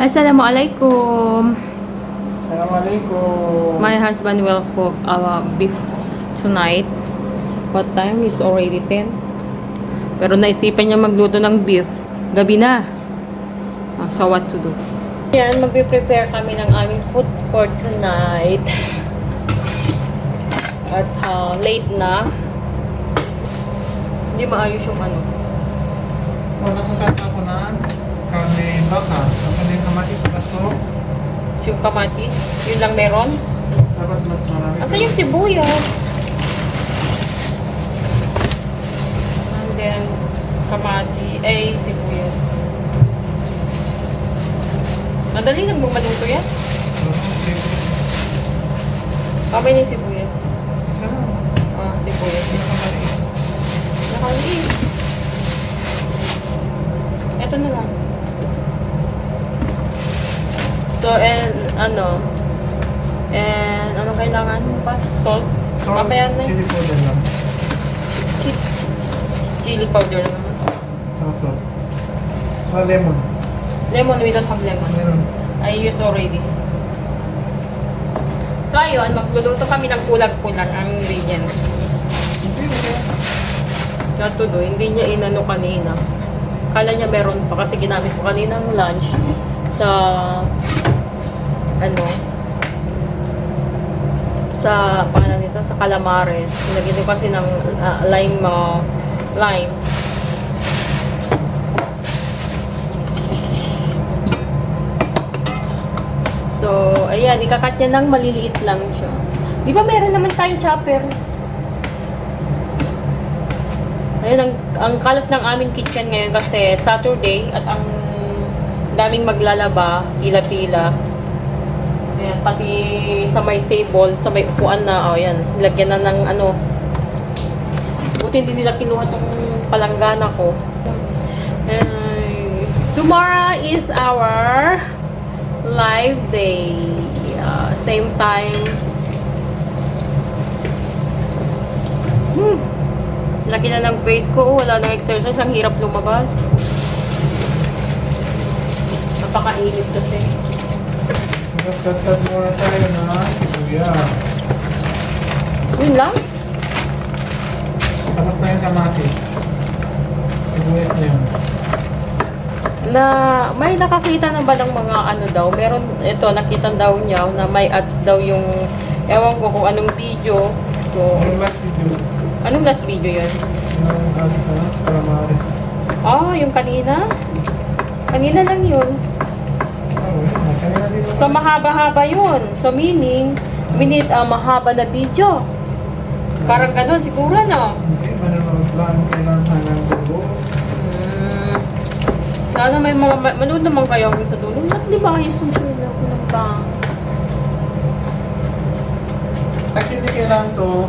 Assalamualaikum. Assalamualaikum. My husband will cook our beef tonight. What time? It's already 10. Pero naisipan niya magluto ng beef. Gabi na. Ah, so what to do? Yan, magpe-prepare kami ng aming food for tonight. At ah, late na. Hindi maayos yung ano. Oh, nakakata ko karne baka. Yung kamatis pasko. Yung kamatis. Yun lang meron. Dapat mas marami. Asan yung sibuyas? And then, kamati, ay, sibuyas. Madali lang bang maluto yan? Kamay ni sibuyas. Isa lang. Ah, sibuyas. Isa maliit. Nakaliit. Ito na lang. So, and, ano, and, ano kailangan pa? Salt? Salt, Mamaya na. Chili powder lang. Chi- chili powder naman. Saka salt. Saka lemon. Lemon, we don't have lemon. Meron. I use already. So, ayun, magluluto kami ng kulang-kulang ang ingredients. Hindi. Ito do, hindi niya inano kanina. Kala niya meron pa kasi ginamit ko kanina ng lunch sa ano sa pangalan nito sa calamares. Ko kasi ng ah, lime uh, lime. So, ayan, ikakat niya ng maliliit lang siya. Di ba meron naman tayong chopper? Ayun, ang, ang kalat ng aming kitchen ngayon kasi Saturday at ang daming maglalaba, pila-pila. Ayan, pati sa may table, sa may upuan na, oh, ayan, nilagyan na ng ano. Buti hindi nila kinuha tong palanggana ko. Ay, tomorrow is our live day. Uh, same time. Hmm. Laki na ng face ko. Oh, wala nang exercise. Ang hirap lumabas. Napakainit kasi. Magkatad muna tayo na sibuyas. Yun lang. Tapos na yung kamatis. Sibuyas na yun. Na, may nakakita na ba ng mga ano daw? Meron, ito, nakita daw niya na may ads daw yung, ewan ko kung anong video. So, Yung last video. anong last video yun? Yung ano, calamares. Oh, yung kanina? Kanina lang yun. Oh, yun. Kanina din So, mahaba-haba yun. So, meaning, we need a mahaba na video. Parang ganun, siguro, no? Hindi, manonood lang. Kailangan ng dugo. Hmm. Sana may mga, ma- manood naman kayo hanggang sa dulo. Ba't di ba ayos yung sila ko ng bang? Actually, kailangan to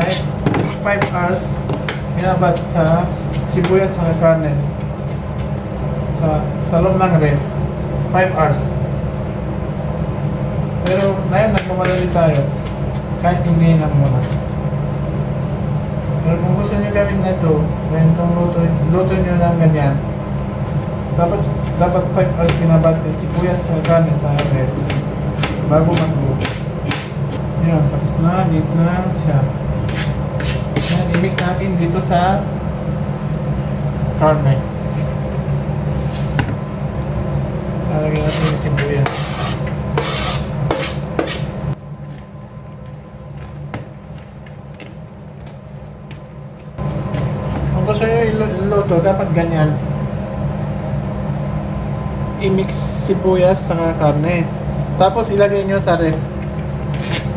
kahit 5 hours binabad sa sibuyas ng karnes sa sa loob ng ref 5 hours pero ngayon nagmamadali tayo kahit hindi na muna pero kung gusto nyo gawin na ito ganitong luto, luto nyo lang ganyan dapat dapat 5 hours binabad yung sibuyas sa karnes sa ref bago magluto yan, tapos na, lit na siya. Yan, i-mix natin dito sa karne. Lalagyan natin yung sibuyas. Kung iluto, dapat ganyan. I-mix sibuyas sa karne. Tapos ilagay nyo sa ref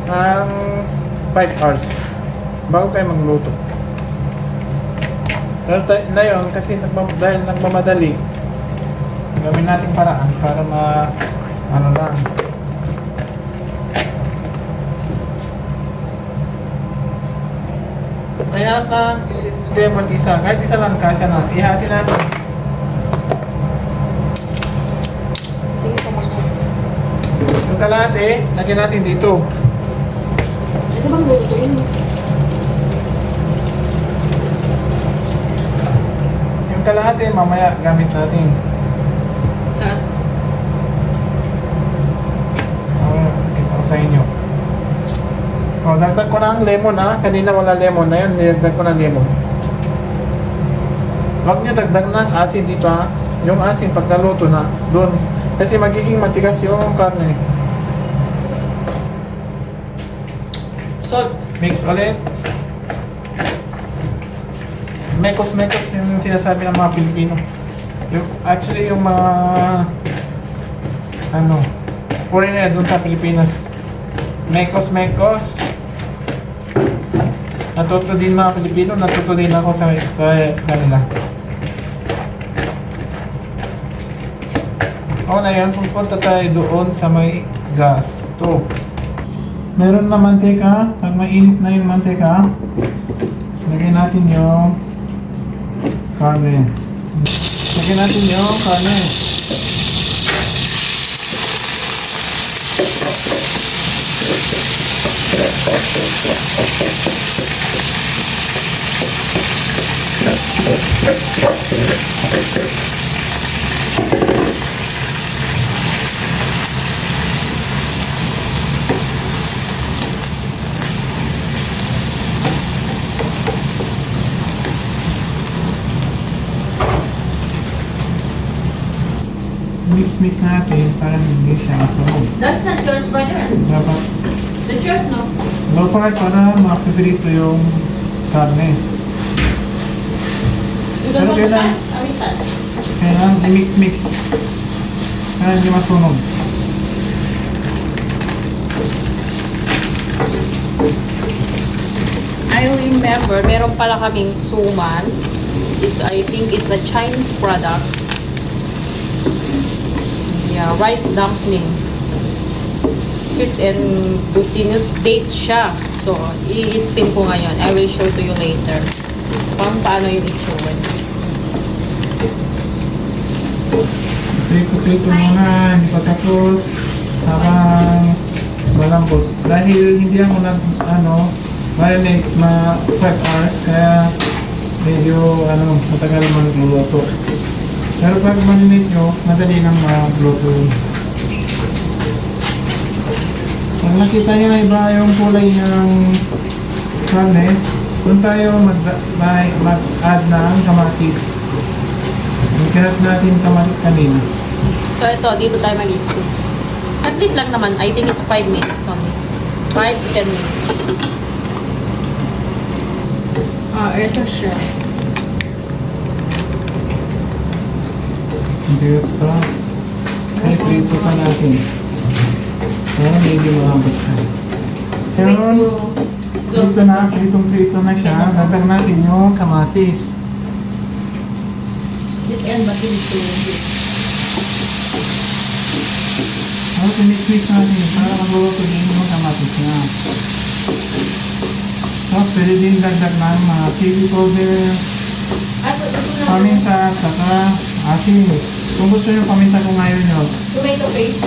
ng 5 hours bago kayo magluto. Pero yun, kasi nagmam dahil nagmamadali, gawin natin paraan para ma ano lang. Harap na lemon isa. Kahit isa lang kasya na. Ihati natin. Sige, tumakbo. Yung kalate, eh. lagyan natin dito. Ano bang lutuin mo? Yung kalate, mamaya gamit natin. Saan? Ah, mamaya, kita ko. O, oh, dagdag ko na ang lemon ha. Kanina wala lemon. Ngayon, dagdag ko na lemon. Huwag niyo dagdag ng asin dito ha. Yung asin pag naluto na, doon. Kasi magiging matigas yung karne. Salt. Mix ulit. Mekos-mekos yung sinasabi ng mga Pilipino. Yung, actually, yung mga ano, foreigner doon sa Pilipinas. Mekos-mekos. Natuto din mga Pilipino, natuto din ako sa, sa, sa kanila. Yun, pupunta tayo doon sa may gas stove. Meron na mantika. Pag mainit na yung mantika, lagyan natin yung karne. Lagyan natin yung karne. Mix-mix natin para hindi siya masarap. That's not yours, brother. Dapat That's yours, no? fry para mapiprito yung karne. You don't Pero want to kailan- touch? I will touch. Kailangan i-mix-mix. Kaya hindi masunog. I remember, meron pala kaming suman. It's, I think it's a Chinese product. Yeah, rice dumpling. Sweet and glutinous date siya. So, i-steam ko ngayon. I will show to you later. Kung paano yung itsura. Prito-prito muna, hindi pa tapos. Habang malambot. Dahil hindi ako nag, ano, marinate na 5 hours, kaya medyo, ano, matagal magluluto. Pero pag marinate nyo, madali nang magluto yun. Pag nakita nyo na iba yung kulay ng karne, doon tayo mag- mag- mag-add ng kamatis. Magkarat natin kamatis kanina. So, ito, dito tayo mag-steam. Saglit lang naman. I think it's 5 minutes only. 5 to 10 minutes. Ah, ito siya. Diyos pa. Ay, prito pa natin. Para medyo mahabot siya. Pero, prito na, pritong prito na siya. Dagdag natin yung kamatis. Ba dito? Tapos, mix-mix natin para magluluto din yung kamatis niya. Tapos, pwede din dagdag ng mga chili powder, paminta, saka asin. Kung gusto nyo paminta kung ayaw nyo, Tomato paste.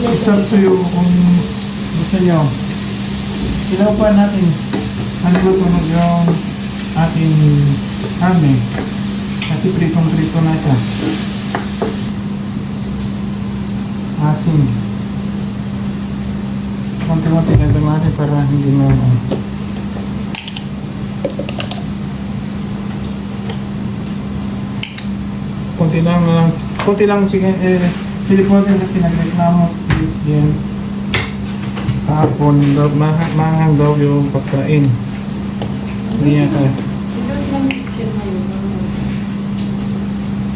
It's up to you kung gusto nyo. Ilaw pa natin ang lutunog yung ating karne. Kasi pritong-prito na siya. Asin. Konti-konti gagawin natin para hindi na konti lang lang konti lang sige eh silikon din kasi nagreklamo si Jen kahapon daw mahang, mahang daw yung pagkain. Hindi niya kaya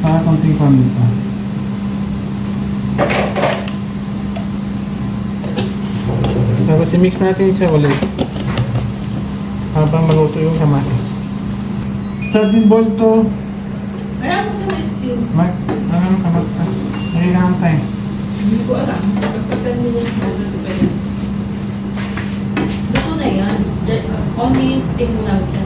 para konting paminta tapos i-mix natin siya ulit. Habang maluto yung kamatis. Starting boil to Kaya mo ito steam. mag ano kamatis kailangan tayo Hindi ko alam. Basta 10 minutes na ito pwede. Luto na yan. Uh, Only steam lang siya.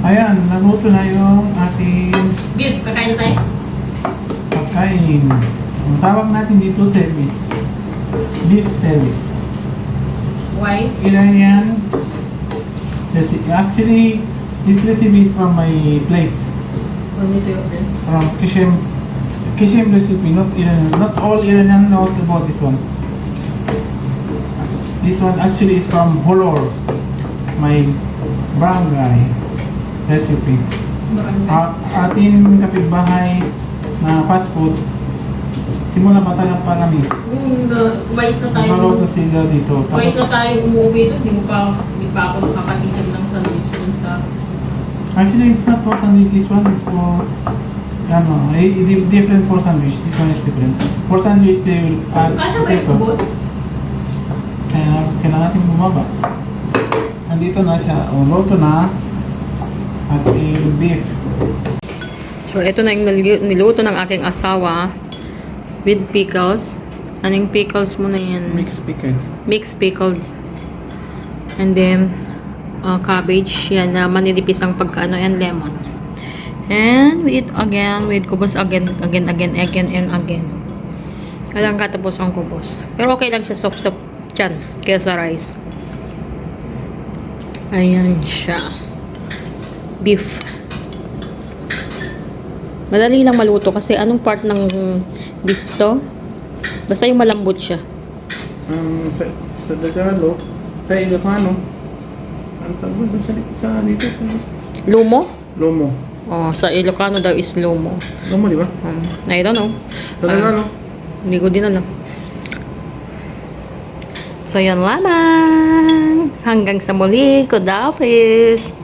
ayan naluto na yung ating Beef, kakain tayo? pagkain. Ang tawag natin dito service. Beef service. Why? Ilan yan? Reci- Actually, this recipe is from my place. To your friends. From Kishem, Kissim recipe, not Iranian. Not all Iranian knows about this one. This one actually is from Holor, my barangay recipe. A ating kapitbahay na fast food, simula bata lang pa kami. Hmm, wise na tayo. Nagluto sila dito. Wise na Tapos, tayo umuwi doon. Hindi mo pa, pa ako nakakatikim ng sandwich doon sa... actually, it's not for sandwich. This one is for, ano, eh, di- different for sandwich. This one is different. For sandwich, they will add Kasya ba yung boss? Kaya kailangan natin bumaba. Nandito na siya. O, luto na. At yung beef. So, ito na yung nil- niluto ng aking asawa with pickles. Anong pickles mo na yan? Mixed pickles. Mixed pickles. And then, uh, cabbage. Yan na manilipis ang pagkaano and lemon. And with again, with kubos again, again, again, again, and again. Kailangan katapos ang kubos. Pero okay lang siya, soft-soft dyan. Kaya sa rice. Ayan siya. Beef. Madali lang maluto kasi anong part ng beef to? Basta yung malambot siya. Um, sa, sa Tagalog, sa Ilocano, ang tawag doon sa, sa dito sa Lumo? Lomo. Oh, sa Ilocano daw is lumo. Lomo, di ba? Um, I don't know. Sa Tagalog. Hindi ko din alam. So, yan lamang. Hanggang sa muli. Good office.